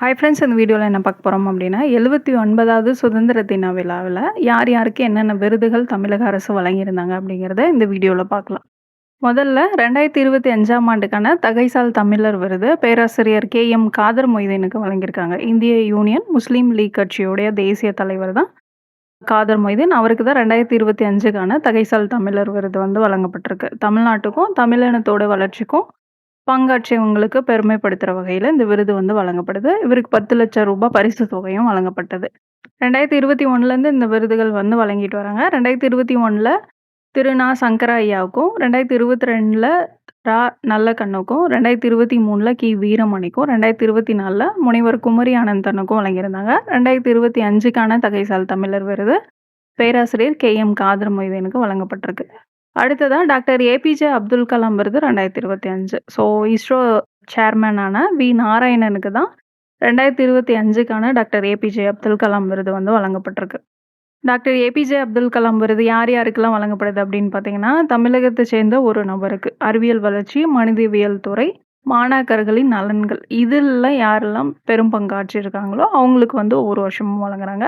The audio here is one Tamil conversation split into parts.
ஹாய் ஃப்ரெண்ட்ஸ் இந்த வீடியோவில் என்ன பார்க்க போகிறோம் அப்படின்னா எழுபத்தி ஒன்பதாவது சுதந்திர தின விழாவில் யார் யாருக்கு என்னென்ன விருதுகள் தமிழக அரசு வழங்கியிருந்தாங்க அப்படிங்கிறத இந்த வீடியோவில் பார்க்கலாம். முதல்ல ரெண்டாயிரத்தி இருபத்தி அஞ்சாம் ஆண்டுக்கான தகைசால் தமிழர் விருது பேராசிரியர் கே எம் காதர் மொய்தீனுக்கு வழங்கியிருக்காங்க. இந்திய யூனியன் முஸ்லீம் லீக் கட்சியுடைய தேசிய தலைவர் தான் காதர் மொய்தீன். அவருக்கு தான் ரெண்டாயிரத்தி இருபத்தி அஞ்சுக்கான தகைசால் தமிழர் விருது வந்து வழங்கப்பட்டிருக்கு. தமிழ்நாட்டுக்கும் தமிழினத்தோட வளர்ச்சிக்கும் பங்காற்றியவங்களுக்கு பெருமைப்படுத்துகிற வகையில் இந்த விருது வந்து வழங்கப்படுது. இவருக்கு பத்து லட்சம் ரூபாய் பரிசு தொகையும் வழங்கப்பட்டது. ரெண்டாயிரத்தி இருபத்தி ஒன்றுலேருந்து இந்த விருதுகள் வந்து வழங்கிட்டு வராங்க. ரெண்டாயிரத்தி இருபத்தி ஒன்றில் திருநா சங்கர ஐயாவுக்கும் ரெண்டாயிரத்தி இருபத்தி ரெண்டில் ரா. நல்ல கண்ணுக்கும் ரெண்டாயிரத்தி இருபத்தி மூணில் கி. வீரமணிக்கும் ரெண்டாயிரத்தி இருபத்தி நாலில் முனைவர் குமரி ஆனந்தனுக்கும் வழங்கியிருந்தாங்க. ரெண்டாயிரத்தி இருபத்தி அஞ்சுக்கான தகைசால் தமிழர் விருது பேராசிரியர் கே. எம். காதர் மொய்தீனுக்கு வழங்கப்பட்டிருக்கு. அடுத்ததாக டாக்டர் ஏபிஜே அப்துல் கலாம் விருது ரெண்டாயிரத்தி இருபத்தி அஞ்சு. ஸோ இஸ்ரோ சேர்மேனான வி நாராயணனுக்கு தான் ரெண்டாயிரத்தி இருபத்தி அஞ்சுக்கான டாக்டர் ஏபிஜே அப்துல் கலாம் விருது வந்து வழங்கப்பட்டிருக்கு. டாக்டர் ஏபிஜே அப்துல் கலாம் விருது யார் யாருக்கெல்லாம் வழங்கப்படுது அப்படின்னு பார்த்தீங்கன்னா தமிழகத்தை சேர்ந்த ஒரு நபருக்கு. அறிவியல் வளர்ச்சி மனிதவியல் துறை மாணாக்கர்களின் நலன்கள். இதில் யாரெல்லாம் பெரும் பங்காற்றிருக்காங்களோ அவங்களுக்கு வந்து ஒவ்வொரு வருஷமும் வழங்குறாங்க.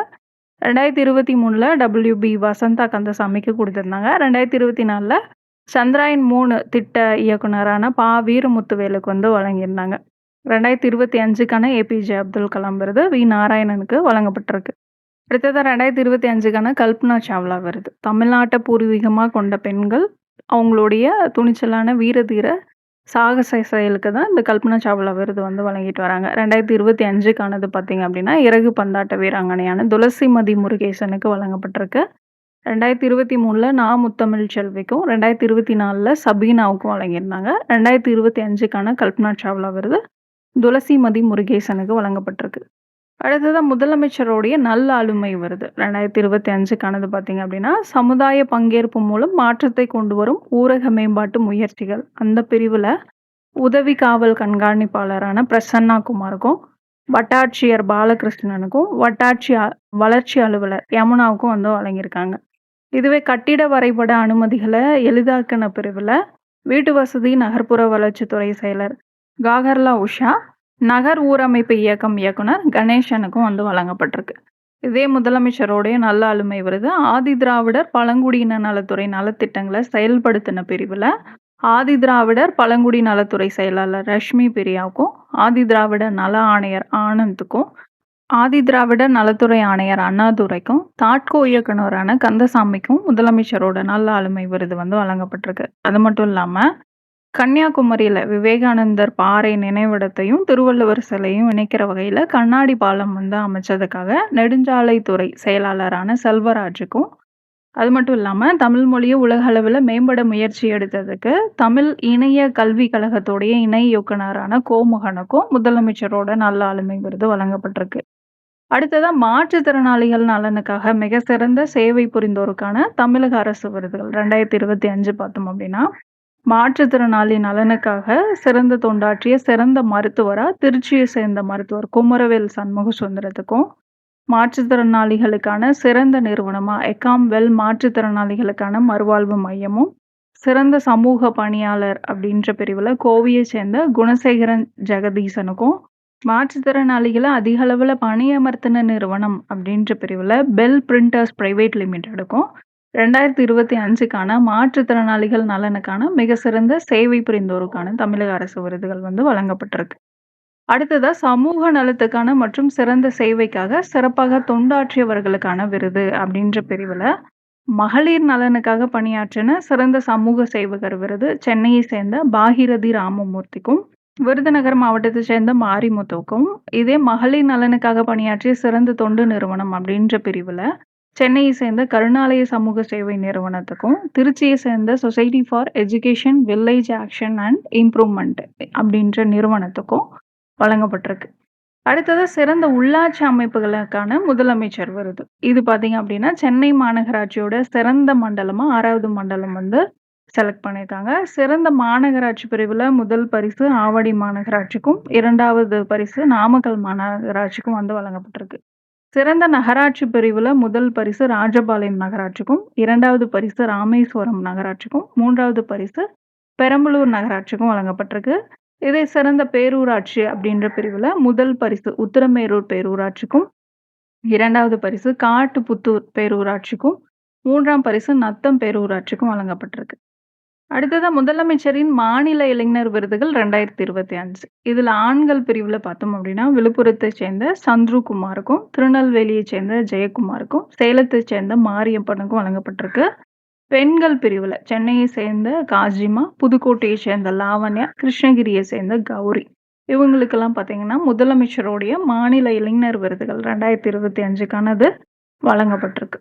ரெண்டாயிரத்தி இருபத்தி மூணில் டபிள்யூபி வசந்தா கந்தசாமிக்கு கொடுத்துருந்தாங்க. ரெண்டாயிரத்தி இருபத்தி நாலில் சந்திராயன் மூணு திட்ட இயக்குனரான பா. வீரமுத்துவேலுக்கு வந்து வழங்கியிருந்தாங்க. ரெண்டாயிரத்தி இருபத்தி அஞ்சுக்கான ஏபிஜே அப்துல் கலாம் விருது வி. நாராயணனுக்கு வழங்கப்பட்டிருக்கு. அடுத்ததாக ரெண்டாயிரத்தி இருபத்தி அஞ்சுக்கான கல்பனா சாவ்லா விருது. தமிழ்நாட்டை பூர்வீகமாக கொண்ட பெண்கள் அவங்களுடைய துணிச்சலான வீரதீர சாகச செயலுக்கு தான் இந்த கல்பனா சாவ்லா விருது வந்து வழங்கிட்டு வராங்க. ரெண்டாயிரத்தி இருபத்தி அஞ்சுக்கானது பார்த்தீங்க அப்படின்னா இறகு பந்தாட்ட வீராங்கனையான துளசிமதி முருகேசனுக்கு வழங்கப்பட்டிருக்கு. ரெண்டாயிரத்தி இருபத்தி மூணில் நா முத்தமிழ் செல்விக்கும் ரெண்டாயிரத்தி இருபத்தி நாலில் சபீனாவுக்கும் வழங்கியிருந்தாங்க. ரெண்டாயிரத்தி இருபத்தி அஞ்சுக்கான கல்பனா சாவ்லா விருது துளசிமதி முருகேசனுக்கு வழங்கப்பட்டிருக்கு. அடுத்ததாக முதலமைச்சருடைய நல்ல ஆளுமை வருது. ரெண்டாயிரத்தி இருபத்தி அஞ்சுக்கானது பார்த்தீங்க அப்படின்னா சமுதாய பங்கேற்பு மூலம் மாற்றத்தை கொண்டு வரும் ஊரக மேம்பாட்டு முயற்சிகள். அந்த பிரிவில் உதவி காவல் கண்காணிப்பாளரான பிரசன்னா குமாருக்கும் வட்டாட்சியர் பாலகிருஷ்ணனுக்கும் வட்டாட்சி வளர்ச்சி அலுவலர் யமுனாவுக்கும் வந்து வழங்கியிருக்காங்க. இதுவே கட்டிட வரைபட அனுமதிகளை எளிதாக்கின பிரிவில் வீட்டு வசதி நகர்ப்புற வளர்ச்சித்துறை செயலர் காகர்லா உஷா நகர் ஊரமைப்பு இயக்கம் இயக்குனர் கணேசனுக்கும் வந்து வழங்கப்பட்டிருக்கு. இதே முதலமைச்சரோடைய நல்ல ஆளுமை விருது ஆதி திராவிடர் பழங்குடியின நலத்துறை நலத்திட்டங்களை செயல்படுத்தின பிரிவில் ஆதி திராவிடர் பழங்குடி நலத்துறை செயலாளர் ரஷ்மி பிரியாவுக்கும் ஆதி திராவிடர் நல ஆணையர் ஆனந்துக்கும் ஆதி திராவிடர் நலத்துறை ஆணையர் அண்ணாதுரைக்கும் தாட்கோ இயக்குனரான கந்தசாமிக்கும் முதலமைச்சரோட நல்ல ஆளுமை விருது வந்து வழங்கப்பட்டிருக்கு. அது மட்டும் இல்லாமல் கன்னியாகுமரியில் விவேகானந்தர் பாறை நினைவிடத்தையும் திருவள்ளுவர் சிலையும் இணைக்கிற வகையில் கண்ணாடி பாலம் வந்து அமைச்சதுக்காக நெடுஞ்சாலைத்துறை செயலாளரான செல்வராஜுக்கும் அது மட்டும் இல்லாமல் தமிழ் மொழியை உலக அளவில் மேம்பட முயற்சி எடுத்ததுக்கு தமிழ் இணைய கல்விக் கழகத்துடைய இணை இயக்குனரான கோமுகனுக்கும் முதலமைச்சரோட நல்ல ஆளுமை விருது வழங்கப்பட்டிருக்கு. அடுத்ததாக மாற்றுத்திறனாளிகள் நலனுக்காக மிக சிறந்த சேவை புரிந்தோருக்கான தமிழக அரசு விருதுகள். ரெண்டாயிரத்தி இருபத்தி அஞ்சு பார்த்தோம் அப்படின்னா மாற்றுத்திறனாளி நலனுக்காக சிறந்த தொண்டாற்றிய சிறந்த மருத்துவராக திருச்சியை சேர்ந்த மருத்துவர் குமரவேல் சண்முக சுந்தரத்துக்கும் மாற்றுத்திறனாளிகளுக்கான சிறந்த நிறுவனமாக எக்காம் வெல் மாற்றுத்திறனாளிகளுக்கான மறுவாழ்வு மையமும் சிறந்த சமூக பணியாளர் அப்படின்ற பிரிவில் கோவையை சேர்ந்த குணசேகரன் ஜெகதீசனுக்கும் மாற்றுத்திறனாளிகளை அதிக அளவில் பணியமர்த்தின நிறுவனம் அப்படின்ற பிரிவில் பெல் பிரிண்டர்ஸ் பிரைவேட் லிமிடெடுக்கும் ரெண்டாயிரத்தி இருபத்தி அஞ்சுக்கான மாற்றுத்திறனாளிகள் நலனுக்கான மிக சிறந்த சேவை புரிந்தோருக்கான தமிழக அரசு விருதுகள் வந்து வழங்கப்பட்டிருக்கு. அடுத்ததாக சமூக நலத்துக்கான மற்றும் சிறந்த சேவைக்காக சிறப்பாக தொண்டாற்றியவர்களுக்கான விருது அப்படின்ற பிரிவில் மகளிர் நலனுக்காக பணியாற்றின சிறந்த சமூக சேவகர் விருது சென்னையை சேர்ந்த பாகிரதி ராமமூர்த்திக்கும் விருதுநகர் மாவட்டத்தை சேர்ந்த மாரிமுத்துவுக்கும் இதே மகளிர் நலனுக்காக பணியாற்றிய சிறந்த தொண்டு நிறுவனம் அப்படின்ற பிரிவில் சென்னையை சேர்ந்த கருணாலய சமூக சேவை நிறுவனத்துக்கும் திருச்சியை சேர்ந்த society for education village action and improvement அப்படின்ற நிறுவனத்துக்கும் வழங்கப்பட்டிருக்கு. அடுத்தது சிறந்த உள்ளாட்சி அமைப்புகளுக்கான முதலமைச்சர் விருது. இது பார்த்தீங்க அப்படின்னா சென்னை மாநகராட்சியோட சிறந்த மண்டலமாக ஆறாவது மண்டலம் வந்து செலக்ட் பண்ணியிருக்காங்க. சிறந்த மாநகராட்சி பிரிவில் முதல் பரிசு ஆவடி மாநகராட்சிக்கும் இரண்டாவது பரிசு நாமக்கல் மாநகராட்சிக்கும் வந்து வழங்கப்பட்டிருக்கு. சிறந்த நகராட்சி பிரிவில் முதல் பரிசு ராஜபாளையம் நகராட்சிக்கும் இரண்டாவது பரிசு ராமேஸ்வரம் நகராட்சிக்கும் மூன்றாவது பரிசு பெரம்பலூர் நகராட்சிக்கும் வழங்கப்பட்டிருக்கு இதே சிறந்த பேரூராட்சி அப்படின்ற பிரிவில் முதல் பரிசு உத்திரமேரூர் பேரூராட்சிக்கும், இரண்டாவது பரிசு காட்டுப்புத்தூர் பேரூராட்சிக்கும், மூன்றாம் பரிசு நத்தம் பேரூராட்சிக்கும் வழங்கப்பட்டிருக்கு. அடுத்ததா முதலமைச்சரின் மாநில இளைஞர் விருதுகள் 2025. இதுல ஆண்கள் பிரிவுல பார்த்தோம் அப்படின்னா, விழுப்புரத்தைச் சேர்ந்த சந்துருகுமாருக்கும், திருநெல்வேலியைச் சேர்ந்த ஜெயக்குமாருக்கும், சேலத்தைச் சேர்ந்த மாரியப்பனுக்கும் வழங்கப்பட்டிருக்கு. பெண்கள் பிரிவுல சென்னையைச் சேர்ந்த காஜிமா, புதுக்கோட்டையைச் சேர்ந்த லாவண்யா, கிருஷ்ணகிரியைச் சேர்ந்த கௌரி. இவங்களுக்கெல்லாம் பார்த்தீங்கன்னா, முதலமைச்சருடைய மாநில இளைஞர் விருதுகள் 2025க்கானது வழங்கப்பட்டிருக்கு.